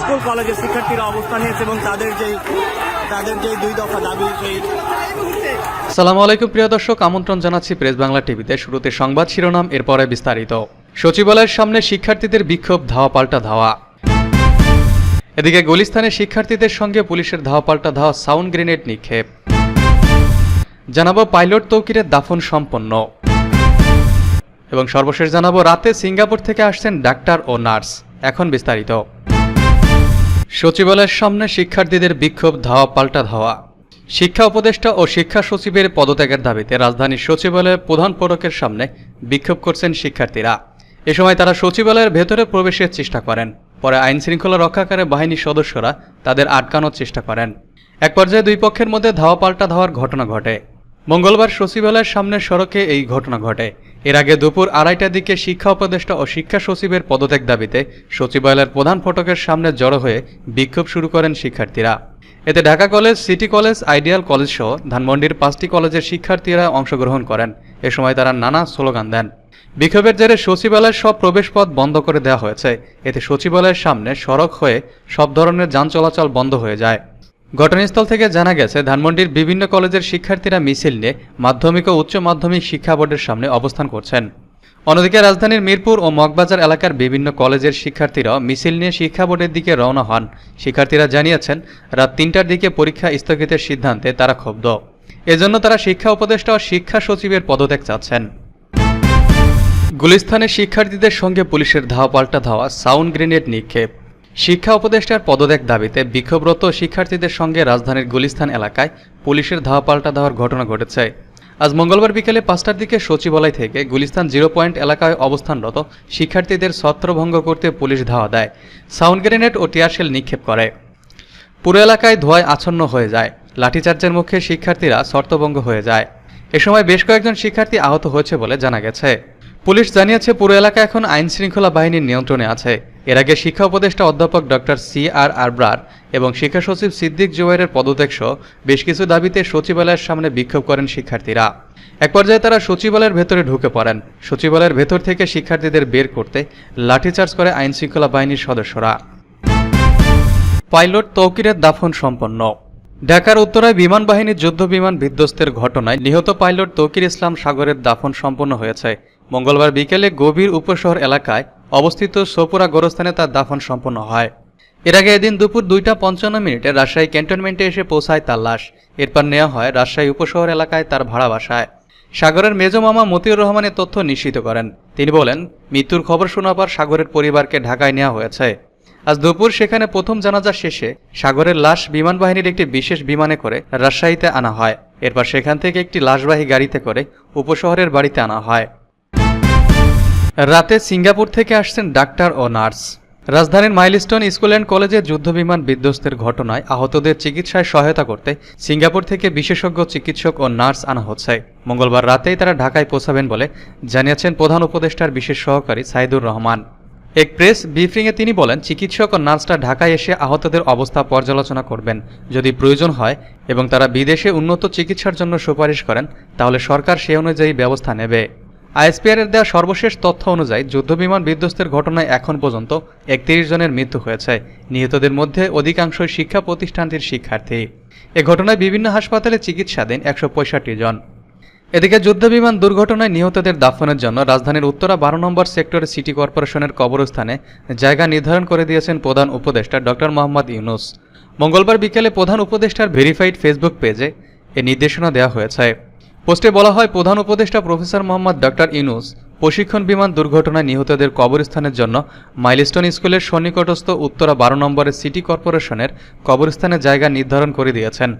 School কলেজের শিক্ষার্থীরা অবস্থান নিয়েছে এবং তাদের যে তাদের যে দুই দফা দাবি, সেই সালামু আলাইকুম, প্রিয় দর্শক। আমন্ত্রণ জানাচ্ছি প্রেস বাংলা টিভিতে। শুরুতে সংবাদ শিরোনাম, এরপরে বিস্তারিত। সচিবালয়ের সামনে শিক্ষার্থীদের বিক্ষোভ, ধাওয়া পাল্টা ধাওয়া। এদিকে গুলিস্তানে শিক্ষার্থীদের সঙ্গে পুলিশের ধাওয়া পাল্টা ধাওয়া, সাউন্ড গ্রেনেড নিক্ষেপ। জানাব পাইলট তৌকিরের দাফন সম্পন্ন। এবং সর্বশেষ জানাব, রাতে সিঙ্গাপুর থেকে আসছেন ডাক্তার ও নার্স। এখন বিস্তারিত। সচিবালয়ের সামনে শিক্ষার্থীদের বিক্ষোভ ধাওয়া পাল্টা ধাওয়া। শিক্ষা উপদেষ্টা ও শিক্ষা সচিবের পদত্যাগের দাবিতে রাজধানীর সচিবালয়ের প্রধান ফটকের সামনে বিক্ষোভ করছেন শিক্ষার্থীরা। এ সময় তারা সচিবালয়ের ভেতরে প্রবেশের চেষ্টা করেন। পরে আইন শৃঙ্খলা রক্ষাকারী বাহিনীর সদস্যরা তাদের আটকানোর চেষ্টা করেন। এক পর্যায়ে দুই পক্ষের মধ্যে ধাওয়া পাল্টা ধাওয়ার ঘটনা ঘটে। মঙ্গলবার সচিবালয়ের সামনে সড়কে এই ঘটনা ঘটে। এর আগে দুপুর আড়াইটার দিকে শিক্ষা উপদেষ্টা ও শিক্ষা সচিবের পদত্যাগ দাবিতে সচিবালয়ের প্রধান ফটকের সামনে জড়ো হয়ে বিক্ষোভ শুরু করেন শিক্ষার্থীরা। এতে Dhaka college, city college, ideal college সহ ধানমন্ডির পাঁচটি কলেজের শিক্ষার্থীরা অংশগ্রহণ করেন। এ সময় তারা নানা স্লোগান দেন। বিক্ষোভের জেরে সচিবালয়ের সব প্রবেশপথ বন্ধ করে দেওয়া হয়েছে। এতে সচিবালয়ের সামনে সড়ক হয়ে সব ধরনের যান চলাচল বন্ধ হয়ে যায়। ঘটনাস্থল থেকে জানা গেছে, ধানমন্ডির বিভিন্ন কলেজের শিক্ষার্থীরা মিছিল নিয়ে মাধ্যমিক ও উচ্চ মাধ্যমিক শিক্ষা বোর্ডের সামনে অবস্থান করছেন। অন্যদিকে রাজধানীর মিরপুর ও মগবাজার এলাকার বিভিন্ন কলেজের শিক্ষার্থীরা মিছিল নিয়ে শিক্ষা বোর্ডের দিকে রওনা হন। শিক্ষার্থীরা জানিয়েছেন, রাত তিনটার দিকে পরীক্ষা স্থগিতের সিদ্ধান্তে তারা ক্ষুব্ধ। এজন্য তারা শিক্ষা উপদেষ্টা ও শিক্ষা সচিবের পদত্যাগ চাচ্ছেন। গুলিস্তানে শিক্ষার্থীদের সঙ্গে পুলিশের ধাওয়া পাল্টা ধাওয়া, সাউন্ড গ্রেনেড নিক্ষেপ। শিক্ষা উপদেষ্টার পদত্যাগ দাবিতে বিক্ষোভরত শিক্ষার্থীদের সঙ্গে রাজধানীর গুলিস্তান এলাকায় পুলিশের ধাওয়া পাল্টা ধাওয়ার ঘটনা ঘটেছে। আজ মঙ্গলবার বিকেলে পাঁচটার দিকে সচিবালয় থেকে গুলিস্তান জিরো পয়েন্ট এলাকায় অবস্থানরত শিক্ষার্থীদের ছত্রভঙ্গ করতে পুলিশ ধাওয়া দেয়। সাউন্ড গ্রেনেড ও টিয়ারশেল নিক্ষেপ করে। পুরো এলাকায় ধোঁয়ায় আচ্ছন্ন হয়ে যায়। লাঠিচার্জের মুখে শিক্ষার্থীরা শর্তভঙ্গ হয়ে যায়। এ সময় বেশ কয়েকজন শিক্ষার্থী আহত হয়েছে বলে জানা গেছে। পুলিশ জানিয়েছে, পুরো এলাকা এখন আইন শৃঙ্খলা বাহিনীর নিয়ন্ত্রণে আছে। এর আগে শিক্ষা উপদেষ্টা অধ্যাপক ডক্টর সি আর আরব্রার এবং শিক্ষা সচিব সিদ্দিক জোয়ারের পদত্যাগ সহ বেশ কিছু দাবিতে সচিবালয়ের সামনে বিক্ষোভ করেন শিক্ষার্থীরা। এক পর্যায়ে তারা সচিবালয়ের ভেতরে ঢুকে পড়েন। সচিবালয়ের ভেতর থেকে শিক্ষার্থীদের বের করতে লাঠিচার্জ করে আইন শৃঙ্খলা বাহিনীর সদস্যরা। পাইলট তৌকিরের দাফন সম্পন্ন। ঢাকার উত্তরায় বিমান বাহিনীর যুদ্ধ বিমান বিধ্বস্তের ঘটনায় নিহত পাইলট তৌকির ইসলাম সাগরের দাফন সম্পন্ন হয়েছে। মঙ্গলবার বিকেলে গভীর উপশহর এলাকায় অবস্থিত সোপুরা গোরস্থানে তার দাফন সম্পন্ন হয়। এর আগে এদিন দুপুর দুইটা পঞ্চান্ন মিনিটে রাজশাহী ক্যান্টনমেন্টে এসে পৌঁছায় তার লাশ। এরপর নেওয়া হয় রাজশাহী উপশহর এলাকায় তার ভাড়া বাসায়। সাগরের মেজ মামা মতিউর রহমানের তথ্য নিশ্চিত করেন। তিনি বলেন, মৃত্যুর খবর শোনার পর সাগরের পরিবারকে ঢাকায় নেওয়া হয়েছে। আজ দুপুর সেখানে প্রথম জানাজা শেষে সাগরের লাশ বিমান বাহিনীর একটি বিশেষ বিমানে করে রাজশাহীতে আনা হয়। এরপর সেখান থেকে একটি লাশবাহী গাড়িতে করে উপশহরের বাড়িতে আনা হয়। রাতে সিঙ্গাপুর থেকে আসছেন ডাক্তার ও নার্স। রাজধানীর মাইলস্টোন স্কুল অ্যান্ড কলেজে যুদ্ধবিমান বিধ্বস্তের ঘটনায় আহতদের চিকিৎসায় সহায়তা করতে সিঙ্গাপুর থেকে বিশেষজ্ঞ চিকিৎসক ও নার্স আনা হচ্ছে। মঙ্গলবার রাতেই তারা ঢাকায় পৌঁছাবেন বলে জানিয়েছেন প্রধান উপদেষ্টার বিশেষ সহকারী সাইদুর রহমান। এক প্রেস ব্রিফিংয়ে তিনি বলেন, চিকিৎসক ও নার্সরা ঢাকায় এসে আহতদের অবস্থা পর্যালোচনা করবেন। যদি প্রয়োজন হয় এবং তারা বিদেশে উন্নত চিকিৎসার জন্য সুপারিশ করেন, তাহলে সরকার সে অনুযায়ী ব্যবস্থা নেবে। আইএসপিআর এর দেওয়া সর্বশেষ তথ্য অনুযায়ী যুদ্ধবিমান বিধ্বস্তের ঘটনায় এখন পর্যন্ত একত্রিশ জনের মৃত্যু হয়েছে। নিহতদের মধ্যে অধিকাংশই শিক্ষা প্রতিষ্ঠানটির শিক্ষার্থী। এ ঘটনায় বিভিন্ন হাসপাতালে চিকিৎসাধীন একশো পঁয়ষট্টি জন। এদিকে যুদ্ধবিমান দুর্ঘটনায় নিহতদের দাফনের জন্য রাজধানীর উত্তরা বারো নম্বর সেক্টরে সিটি কর্পোরেশনের কবরস্থানে জায়গা নির্ধারণ করে দিয়েছেন প্রধান উপদেষ্টা ডক্টর মোহাম্মদ ইউনুস। মঙ্গলবার বিকেলে প্রধান উপদেষ্টার ভেরিফাইড ফেসবুক পেজে এ নির্দেশনা দেওয়া হয়েছে। পোস্টে বলা হয়, প্রধান উপদেষ্টা প্রফেসর মোহাম্মদ ডক্টর ইনুস প্রশিক্ষণ বিমান দুর্ঘটনায় নিহতদের কবরস্থানের জন্য মাইলস্টোন স্কুলের সন্নিকটস্থ উত্তরা বারো নম্বরের সিটি কর্পোরেশনের কবরস্থানের জায়গা নির্ধারণ করে দিয়েছেন।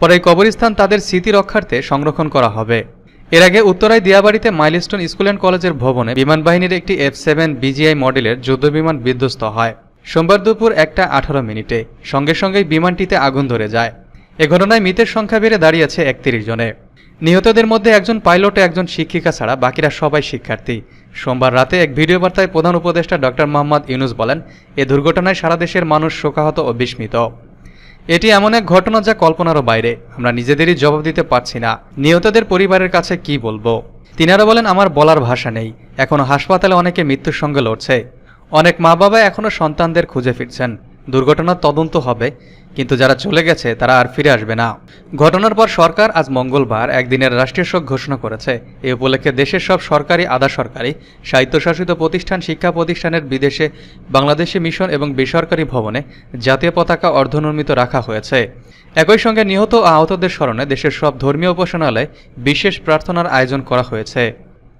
পরে এই কবরস্থান তাদের স্মৃতি রক্ষার্থে সংরক্ষণ করা হবে। এর আগে উত্তরায় দিয়াবাড়িতে মাইলস্টোন স্কুল অ্যান্ড কলেজের ভবনে বিমান বাহিনীর একটি এফ সেভেন বিজিআই মডেলের যুদ্ধবিমান বিধ্বস্ত হয়। সোমবার দুপুর একটা আঠারো মিনিটে। সঙ্গে সঙ্গেই বিমানটিতে আগুন ধরে যায়। এ ঘটনায় মৃতের সংখ্যা বেড়ে দাঁড়িয়েছে একত্রিশ জনে। নিহতদের মধ্যে একজন পাইলট একজন শিক্ষিকা ছাড়া বাকিরা সবাই শিক্ষার্থী। সোমবার রাতে এক ভিডিও বার্তায় প্রধান উপদেষ্টা ডক্টর মোহাম্মদ ইউনুস বলেন, এ দুর্ঘটনায় সারা দেশের মানুষ শোকাহত ও বিস্মিত। এটি এমন এক ঘটনা যা কল্পনারও বাইরে। আমরা নিজেদেরই জবাব দিতে পারছি না। নিহতদের পরিবারের কাছে কি বলব? তিনারা বলেন, আমার বলার ভাষা নেই। এখনও হাসপাতালে অনেকে মৃত্যুর সঙ্গে লড়ছে। অনেক মা বাবা এখনও সন্তানদের খুঁজে ফিরছেন। দুর্ঘটনার তদন্ত হবে, কিন্তু যারা চলে গেছে তারা আর ফিরে আসবে না। ঘটনার পর সরকার আজ মঙ্গলবার একদিনের রাষ্ট্রীয় শোক ঘোষণা করেছে। এ উপলক্ষে দেশের সব সরকারি আধা সরকারি স্বায়ত্তশাসিত প্রতিষ্ঠান, শিক্ষা প্রতিষ্ঠানের বিদেশে, বাংলাদেশি মিশন এবং বেসরকারি ভবনে জাতীয় পতাকা অর্ধনির্মিত রাখা হয়েছে। একই সঙ্গে নিহত ও আহতদের স্মরণে দেশের সব ধর্মীয় উপাসনালয়ে বিশেষ প্রার্থনার আয়োজন করা হয়েছে।